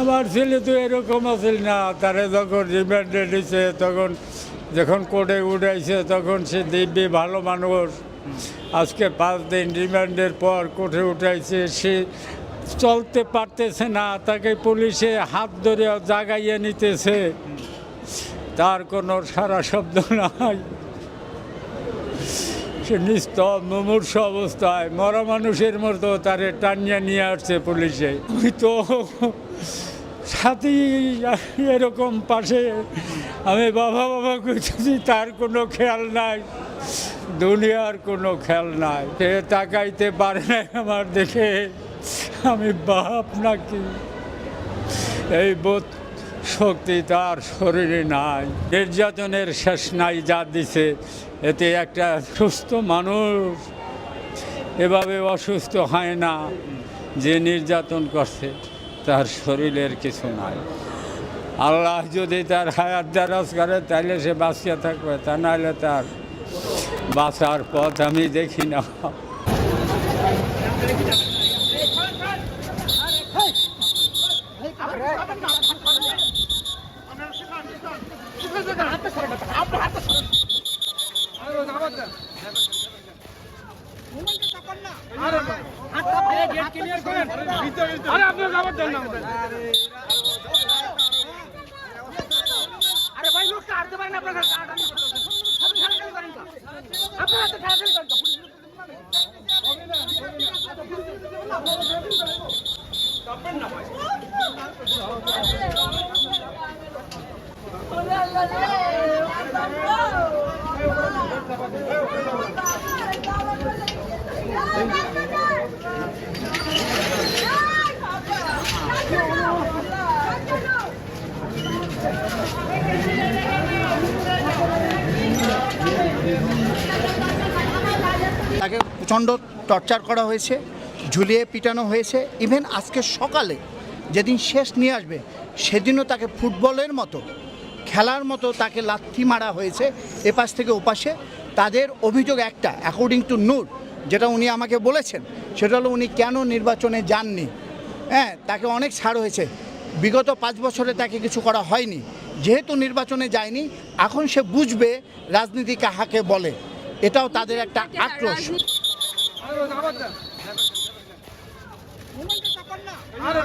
আমার ছেলে তো এরকম আছিল না, তারে যখন রিমান্ডে নিছে তখন যখন কোর্টে উঠাইছে, তখন সে দিব্যি ভালো মানুষ। আজকে পাঁচ দিন রিমান্ডের পর কোর্টে উঠাইছে, সে চলতে পারতেছে না, তাকে পুলিশে হাত ধরে জাগাইয়ে নিতেছে। তার কোনো সারা শব্দ নাই। সে নিস্তব, মুমূর্ষ অবস্থায় মরা মানুষের মতো তারে টানিয়ে নিয়ে আসছে পুলিশে। আমি তো সাথী এরকম পাশে আমি বাবা বাবা করতেছি তার কোনো খেয়াল নাই। দুনিয়ার কোনো খেয়াল নাই। সে তাকাইতে পারে না আমার দেখে। আমি বাপ নাকি? এই বোধ শক্তি তার শরীরে নাই। নির্যাতনের শেষ নাই যা দিছে। এতে একটা সুস্থ মানুষ এভাবে অসুস্থ হয় না যে নির্যাতন করছে, তার শরীরের কিছু নাই। আল্লাহ যদি তার হায়াত দারাজ করে তাহলে সে বাঁচিয়ে থাকবে, তা নাহলে তার বাঁচার পথ আমি দেখি না। আরে আপনার যাবার দেন না। আরে ভাই লোকটা আনতে পারেন আপনার কাছে কার্ড আমি আপনি ঠেলাঠেলি করেন আপনার হাতে ঠেলাঠেলি করেন তো তাকে প্রচণ্ড টর্চার করা হয়েছে, ঝুলিয়ে পিটানো হয়েছে। ইভেন আজকে সকালে যেদিন শেষ নিয়ে আসবে, সেদিনও তাকে ফুটবলের মতো, খেলার মতো তাকে লাথি মারা হয়েছে এপাশ থেকে ওপাশে। তাদের অভিযোগ একটা অ্যাকর্ডিং টু নূর যেটা উনি আমাকে বলেছেন সেটা হলো উনি কেন নির্বাচনে যাননি হ্যাঁ তাকে অনেক ছাড় হয়েছে বিগত পাঁচ বছরে তাকে কিছু করা হয়নি যেহেতু নির্বাচনে যায়নি এখন সে বুঝবে রাজনীতি কাহাকে বলে এটাও তাদের একটা আক্রোশ আরে